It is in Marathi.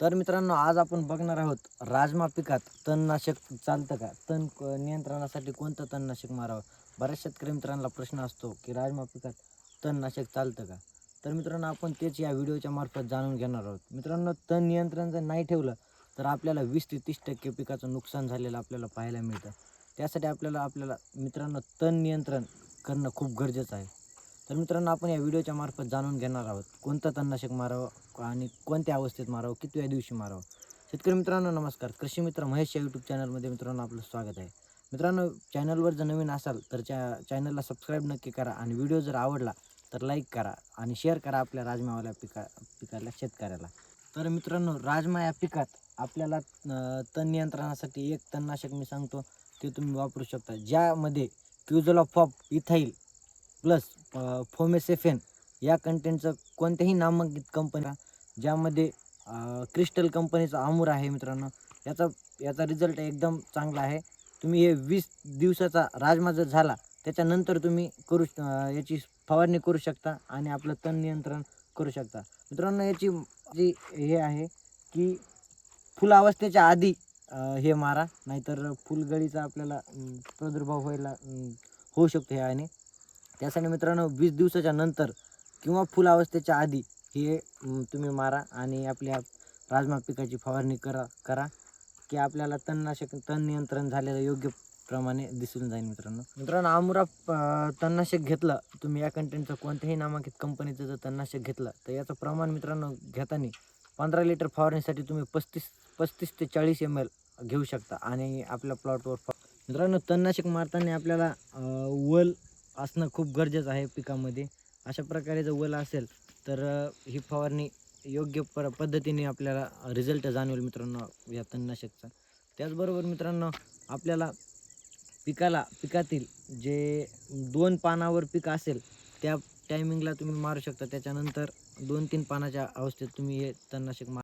तर मित्रांनो आज आपण बघणार आहोत राजमा पिकात तणनाशक चालतं का? तण नियंत्रणासाठी कोणतं तणनाशक मारावं? बऱ्याच शेतकरी मित्रांना प्रश्न असतो की राजमा पिकात तणनाशक चालतं का? तर मित्रांनो आपण तेच या व्हिडिओच्या मार्फत जाणून घेणार आहोत. मित्रांनो तण नियंत्रण जर नाही ठेवलं तर आपल्याला वीस ते तीस टक्के पिकाचं नुकसान झालेलं आपल्याला पाहायला मिळतं. त्यासाठी आपल्याला आपल्याला मित्रांनो तण नियंत्रण करणं खूप गरजेचं आहे. तर मित्रांनो आपण या व्हिडिओच्या मार्फत जाणून घेणार आहोत कोणतं तणनाशक मारावं आणि कोणत्या अवस्थेत मारावं कितव्या दिवशी मारावं? शेतकरी मित्रांनो नमस्कार. कृषी मित्र महेश या यूट्यूब चॅनलमध्ये मित्रांनो आपलं स्वागत आहे. मित्रांनो चॅनलवर जर नवीन असाल तर त्या चॅनलला सबस्क्राईब नक्की करा आणि व्हिडिओ जर आवडला तर लाईक करा आणि शेअर करा आपल्या राजमावाल्या पिका पिकाला शेतकऱ्याला. तर मित्रांनो राजमा या पिकात आपल्याला तण नियंत्रणासाठी एक तणनाशक मी सांगतो ते तुम्ही वापरू शकता. ज्यामध्ये क्युझोलाफॉप इथाईल प्लस फोमेसेफेन या कंटेंटचं कोणत्याही नामांकित कंपन्या ज्यामध्ये क्रिस्टल कंपनीचा अमूर आहे मित्रांनो याचा याचा रिझल्ट एकदम चांगला आहे. तुम्ही हे वीस दिवसाचा राजमा जर झाला त्याच्यानंतर तुम्ही करू श- याची फवारणी करू शकता आणि आपलं तण नियंत्रण करू शकता. मित्रांनो याची जी हे आहे की फुलावस्थेच्या आधी हे मारा नाहीतर फुलगळीचा आपल्याला प्रादुर्भाव व्हायला होऊ शकतो ह्याने. त्यासाठी मित्रांनो वीस दिवसाच्या नंतर किंवा फुलावस्थेच्या आधी हे तुम्ही मारा आणि आपल्या राजमा पिकाची फवारणी करा करा की आपल्याला तणनाशक तण नियंत्रण झालेलं योग्य प्रमाणे दिसून जाईल मित्रांनो. मित्रांनो आमुरा तणनाशक घेतलं तुम्ही या कंटेंटचं कोणत्याही नामांकित कंपनीचं जर तणनाशक घेतलं तर याचं प्रमाण मित्रांनो घेताना पंधरा लिटर फवारणीसाठी तुम्ही पस्तीस पस्तीस ते चाळीस एम एल घेऊ शकता आणि आपल्या प्लॉटवर मित्रांनो तणनाशक मारताना आपल्याला वल असणं खूप गरजेचं आहे पिकामध्ये. अशा प्रकारे जर वल असेल तर ही फवारणी योग्य पर पद्धतीने आपल्याला रिझल्ट जाणवेल मित्रांनो या तणनाशकचा. त्याचबरोबर मित्रांनो आपल्याला पिकाला पिकातील जे दोन पानावर पीक असेल त्या टायमिंगला तुम्ही मारू शकता. त्याच्यानंतर दोन तीन पानाच्या अवस्थेत तुम्ही हे तणनाशक मार